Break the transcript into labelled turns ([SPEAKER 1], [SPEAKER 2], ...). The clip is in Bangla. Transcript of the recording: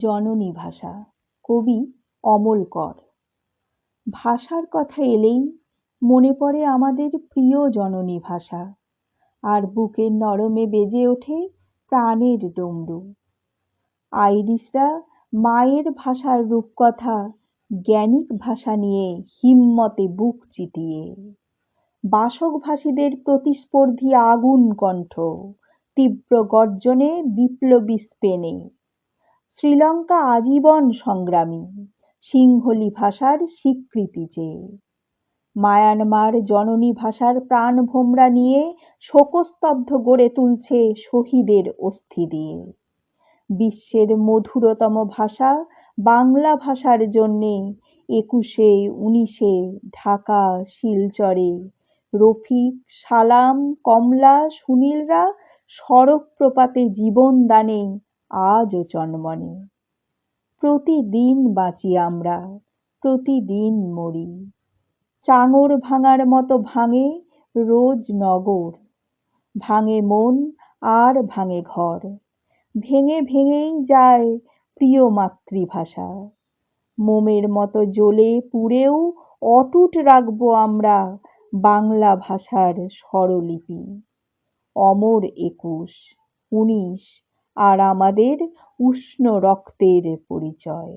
[SPEAKER 1] জননী ভাষা, কবি অমল কর। ভাষার কথা এলেই মনে পড়ে আমাদের প্রিয় জননী ভাষা, আর বুকের নরমে বেজে ওঠে প্রাণের ডমরু আইরিশরা মায়ের ভাষার রূপকথা, জ্ঞানিক ভাষা নিয়ে হিম্মতে বুক চিতিয়ে। বাসকভাষীদের প্রতিস্পর্ধী আগুন কণ্ঠ, তীব্র গর্জনে বিপ্লবী স্পেনে। শ্রীলঙ্কা আজীবন সংগ্রামী। সিংহলি ভাষার স্বীকৃতি চেয়ে। মায়ানমার জননী ভাষার প্রাণভোমরা নিয়ে শোকস্তব্ধ গড়ে তুলছে শহীদের অস্থি দিয়ে। বিশ্বের মধুরতম ভাষা বাংলা ভাষার জন্যে একুশে উনিশে ঢাকা, শিলচরে রফিক, সালাম, কমলা, সুনীলরা সড়ক প্রপাতে জীবন দানে আজও চনমনে প্রতিদিন বাঁচি আমরা, প্রতিদিন মরি। চাঙর ভাঙার মতো ভাঙে রোজ নগর। ভাঙে মন আর ভাঙে ঘর। ভেঙে ভেঙেই যায় প্রিয় মাতৃভাষা। মোমের মতো জ্বলে পুড়েও অটুট রাখব আমরা বাংলা ভাষার স্বরলিপি। অমর একুশ, উনিশ আর আমাদের উষ্ণ রক্তের পরিচয়।